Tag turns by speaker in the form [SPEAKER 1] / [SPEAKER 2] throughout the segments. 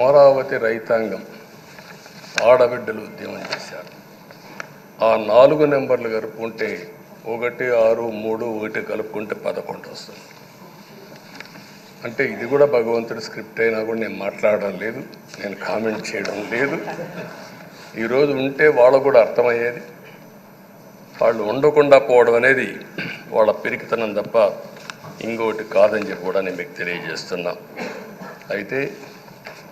[SPEAKER 1] అమరావతి రైతాంగం ఆడబిడ్డలు ఉద్యమం చేశారు. ఆ నాలుగు నెంబర్లు కలుపుకుంటే ఒకటి ఆరు మూడు ఒకటి కలుపుకుంటే పదకొండు వస్తుంది. అంటే ఇది కూడా భగవంతుడి స్క్రిప్ట్ అయినా కూడా నేను మాట్లాడడం లేదు నేను కామెంట్ చేయడం లేదు. ఈరోజు ఉంటే వాళ్ళకు కూడా అర్థమయ్యేది. వాళ్ళు ఉండకుండా పోవడం అనేది వాళ్ళ పెరిగితనం తప్ప ఇంకొకటి కాదని చెప్పి కూడా నేను మీకు తెలియజేస్తున్నా. అయితే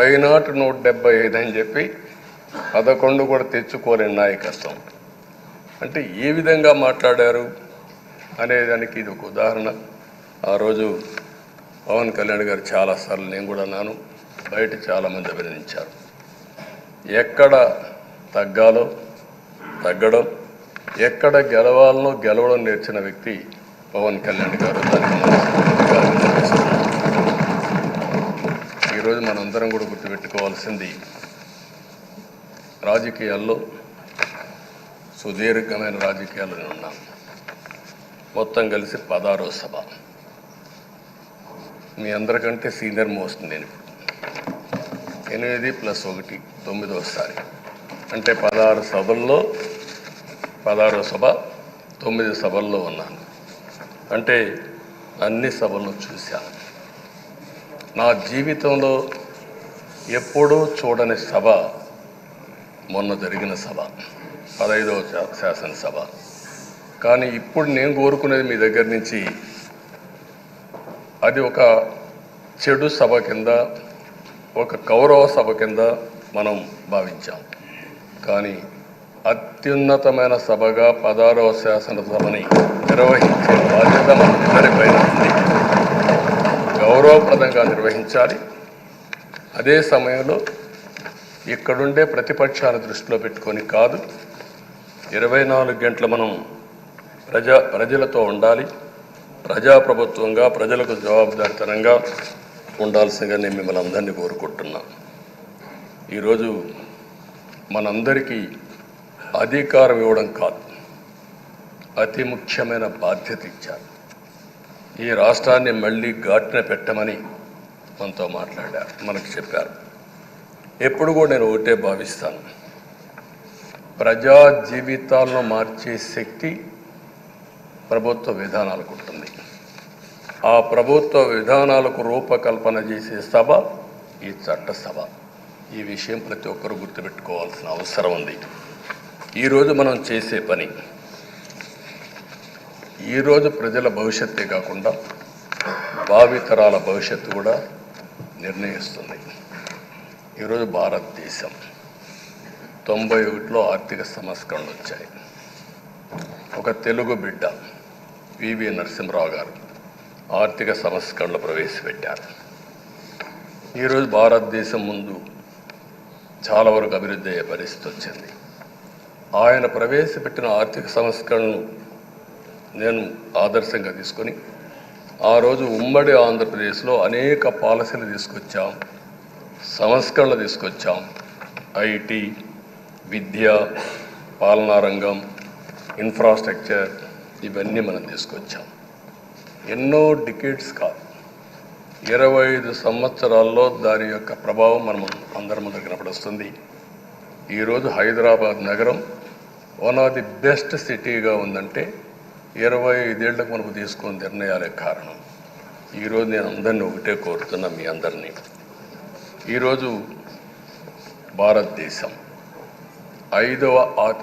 [SPEAKER 1] వైనాట్ నూట డెబ్బై ఐదు అని చెప్పి పదకొండు కూడా తెచ్చుకోలేని నాయకత్వం. అంటే ఏ విధంగా మాట్లాడారు అనేదానికి ఇది ఒక ఉదాహరణ. ఆ రోజు పవన్ కళ్యాణ్ గారు చాలాసార్లు నేను కూడా అన్నాను బయట చాలామంది అభినందించారు. ఎక్కడ తగ్గాలో తగ్గడం ఎక్కడ గెలవాలనో గెలవడం నేర్చిన వ్యక్తి పవన్ కళ్యాణ్ గారు. దానికి మనస్ఫూర్తిగా అభినందిస్తున్నాను. మనం మనందరం కూడా గుర్తుపెట్టుకోవాల్సింది రాజకీయాల్లో సుదీర్ఘమైన రాజకీయాల్లో ఉన్నాం ఉన్నాను. మొత్తం కలిసి పదారో సభ. మీ అందరికంటే సీనియర్ మోస్ట్ నేను ఎనిమిది ప్లస్ ఒకటి తొమ్మిదోసారి అంటే పదహారు సభల్లో పదహారో సభ తొమ్మిది సభల్లో ఉన్నాను. అంటే అన్ని సభలను చూశాను. నా జీవితంలో ఎప్పుడూ చూడని సభ మొన్న జరిగిన సభ పదహైదవ శా- శాసనసభ. కానీ ఇప్పుడు నేను కోరుకునేది మీ దగ్గర నుంచి అది ఒక చెడు సభ కింద ఒక కౌరవ సభ కింద మనం భావించాం. కానీ అత్యున్నతమైన సభగా పదారవ శాసనసభని నిర్వహించే బాధ్యత మనందరిపైన ఉంది. గౌరవప్రదంగా నిర్వహించాలి. అదే సమయంలో ఇక్కడుండే ప్రతిపక్షాల దృష్టిలో పెట్టుకొని కాదు ఇరవై నాలుగు గంటలు మనం ప్రజా ప్రజలతో ఉండాలి. ప్రజాప్రభుత్వంగా ప్రజలకు జవాబుదారితనంగా ఉండాల్సిందిగా నేను మిమ్మల్ని అందరినీ కోరుకుంటున్నా. ఈరోజు మనందరికీ అధికారం ఇవ్వడం కాదు అతి ముఖ్యమైన బాధ్యత ఇచ్చారు. ఈ రాష్ట్రాన్ని మళ్ళీ ఘాటున పెట్టమని మనతో మాట్లాడారు మనకు చెప్పారు. ఎప్పుడు కూడా నేను ఒకటే భావిస్తాను. ప్రజా జీవితాలను మార్చే శక్తి ప్రభుత్వ విధానాలకు ఉంటుంది. ఆ ప్రభుత్వ విధానాలకు రూపకల్పన చేసే సభ ఈ చట్టసభ ఈ విషయం ప్రతి ఒక్కరూ గుర్తుపెట్టుకోవాల్సిన అవసరం ఉంది. ఈరోజు మనం చేసే పని ఈరోజు ప్రజల భవిష్యత్తే కాకుండా భావితరాల భవిష్యత్తు కూడా నిర్ణయిస్తుంది. ఈరోజు భారతదేశం తొంభై ఒకటిలో ఆర్థిక సంస్కరణలు వచ్చాయి. ఒక తెలుగు బిడ్డ పివి నరసింహరావు గారు ఆర్థిక సంస్కరణలు ప్రవేశపెట్టారు. ఈరోజు భారతదేశం ముందు చాలా వరకు అభివృద్ధి అయ్యే పరిస్థితి వచ్చింది. ఆయన ప్రవేశపెట్టిన ఆర్థిక సంస్కరణలు నేను ఆదర్శంగా తీసుకొని ఆ రోజు ఉమ్మడి ఆంధ్రప్రదేశ్లో అనేక పాలసీలు తీసుకొచ్చాం సంస్కరణలు తీసుకొచ్చాం. ఐటీ విద్య పాలనా రంగం ఇన్ఫ్రాస్ట్రక్చర్ ఇవన్నీ మనం తీసుకొచ్చాం. ఎన్నో డికేట్స్ కాదు. ఇరవై ఐదు సంవత్సరాల్లో దాని యొక్క ప్రభావం మనం అందరి ముందు కనపడుస్తుంది ఈరోజు హైదరాబాద్ నగరం వన్ ఆఫ్ ది బెస్ట్ సిటీగా ఉందంటే ఇరవై ఐదేళ్ళకు మనకు తీసుకున్న నిర్ణయాలే కారణం. ఈరోజు నేను అందరినీ ఒకటే కోరుతున్నా మీ అందరినీ. ఈరోజు భారతదేశం ఐదవ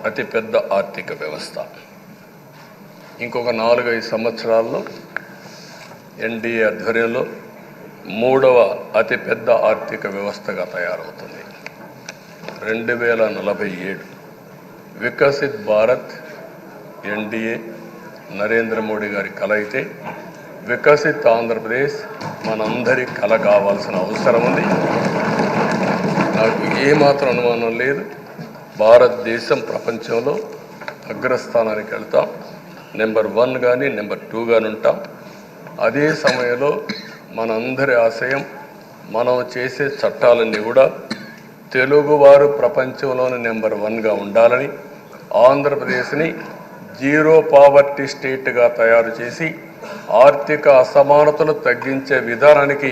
[SPEAKER 1] అతిపెద్ద ఆర్థిక వ్యవస్థ. ఇంకొక నాలుగైదు సంవత్సరాల్లో ఎన్డీఏ ఆధ్వర్యంలో మూడవ అతిపెద్ద ఆర్థిక వ్యవస్థగా తయారవుతుంది. రెండు వేల నలభై ఏడు వికసిత్ భారత్ ఎన్డీఏ నరేంద్ర మోడీ గారి కల అయితే వికసిత్ ఆంధ్రప్రదేశ్ మనందరి కల కావాల్సిన అవసరం ఉంది. నాకు ఏమాత్రం అనుమానం లేదు. భారతదేశం ప్రపంచంలో అగ్రస్థానానికి వెళ్తాం. నెంబర్ వన్ కానీ నెంబర్ టూ కానీ ఉంటాం. అదే సమయంలో మనందరి ఆశయం మనం చేసే చట్టాలన్నీ కూడా తెలుగువారు ప్రపంచంలోని నెంబర్ వన్గా ఉండాలని ఆంధ్రప్రదేశ్ని జీరో పావర్టీ స్టేట్గా తయారు చేసి ఆర్థిక అసమానతలు తగ్గించే విధానానికి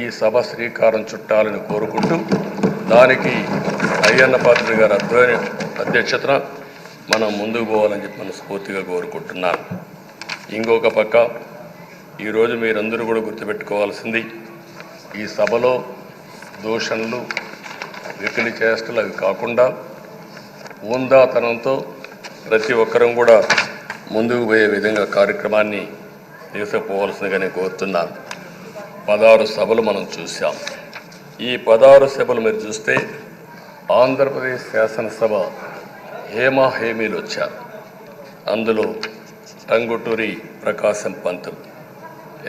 [SPEAKER 1] ఈ సభ శ్రీకారం చుట్టాలని కోరుకుంటూ దానికి అయ్యన్న పాత్రి గారి అధ్వర్యం అధ్యక్షతన మనం ముందుకు పోవాలని చెప్పి మనస్ఫూర్తిగా కోరుకుంటున్నాను. ఇంకొక పక్క ఈరోజు మీరందరూ కూడా గుర్తుపెట్టుకోవాల్సింది ఈ సభలో దూషణలు వికలి చేష్టలు అవి కాకుండా ఊందాతనంతో ప్రతి ఒక్కరం కూడా ముందుకు పోయే విధంగా కార్యక్రమాన్ని తీసుకుపోవాల్సిందిగా నేను కోరుతున్నాను పదహారు సభలు మనం చూసాం ఈ పదహారు సభలు మీరు చూస్తే ఆంధ్రప్రదేశ్ శాసనసభ హేమా హేమీలు వచ్చారు. అందులో Tanguturi Prakasam Pantulu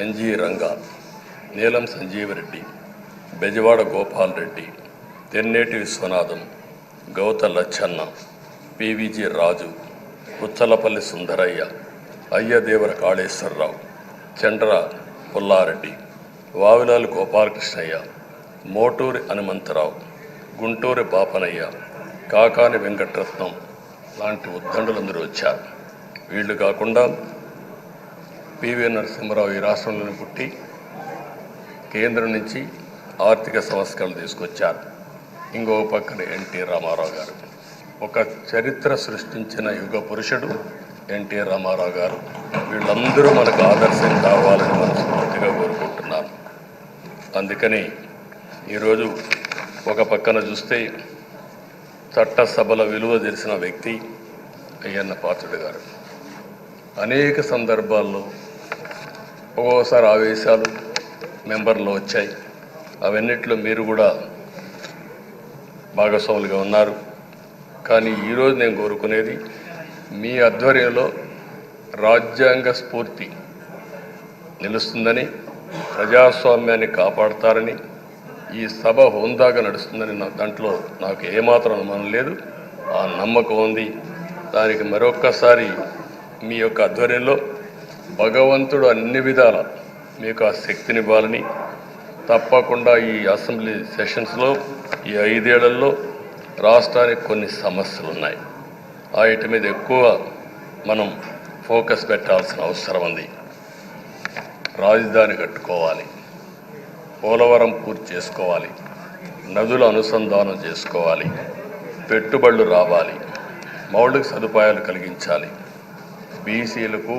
[SPEAKER 1] N G Ranga Neelam Sanjiva Reddy Bezawada Gopal Reddy Tenneti Viswanatham Goutu Latchanna P V G Raju Uchalapalli Sundarayya Ayyadevara Kaleswara Rao Chandra Pulla Reddy Vavilala Gopalakrishnayya Moturi Hanumantha Rao Gunturi Bapanayya Kakani Venkataratnam లాంటి ఉద్దండులందరూ వచ్చారు. వీళ్ళు కాకుండా PV Narasimharao ఈ రాష్ట్రంలోనే పుట్టి కేంద్రం నుంచి ఆర్థిక సంస్కరణలు తీసుకొచ్చారు. ఇంకో పక్కన ఎన్టీ రామారావు గారు. ఒక చరిత్ర సృష్టించిన యుగ పురుషుడు ఎన్టీ రామారావు గారు. వీళ్ళందరూ మనకు ఆదర్శం కావాలని మనస్ఫూర్తిగా కోరుకుంటున్నాను. అందుకని ఈరోజు ఒక పక్కన చూస్తే చట్టసభల విలువ తెలిసిన వ్యక్తి అయ్యన్న పాత్రుడు గారు. అనేక సందర్భాల్లో ఒక్కోసారి ఆవేశాలు మెంబర్లో వచ్చాయి. అవన్నిట్లో మీరు కూడా భాగస్వాములుగా ఉన్నారు. కానీ ఈరోజు నేను కోరుకునేది మీ ఆధ్వర్యంలో రాజ్యాంగ స్ఫూర్తి నిలుస్తుందని ప్రజాస్వామ్యాన్ని కాపాడతారని ఈ సభ హోందాగా నడుస్తుందని నా దాంట్లో నాకు ఏమాత్రం అనుమానం లేదు. ఆ నమ్మకం ఉంది. దానికి మరొక్కసారి మీ యొక్క ఆధ్వర్యంలో భగవంతుడు అన్ని విధాల మీకు ఆ శక్తినివ్వాలని తప్పకుండా ఈ అసెంబ్లీ సెషన్స్లో ఈ ఐదేళ్ళలో రాష్ట్రానికి కొన్ని సమస్యలు ఉన్నాయి వాటి మీద ఎక్కువ మనం ఫోకస్ పెట్టాల్సిన అవసరం ఉంది. రాజధాని కట్టుకోవాలి. పోలవరం పూర్తి చేసుకోవాలి. నదుల అనుసంధానం చేసుకోవాలి. పెట్టుబడులు రావాలి. మౌలిక సదుపాయాలు కలిగించాలి. బీసీలకు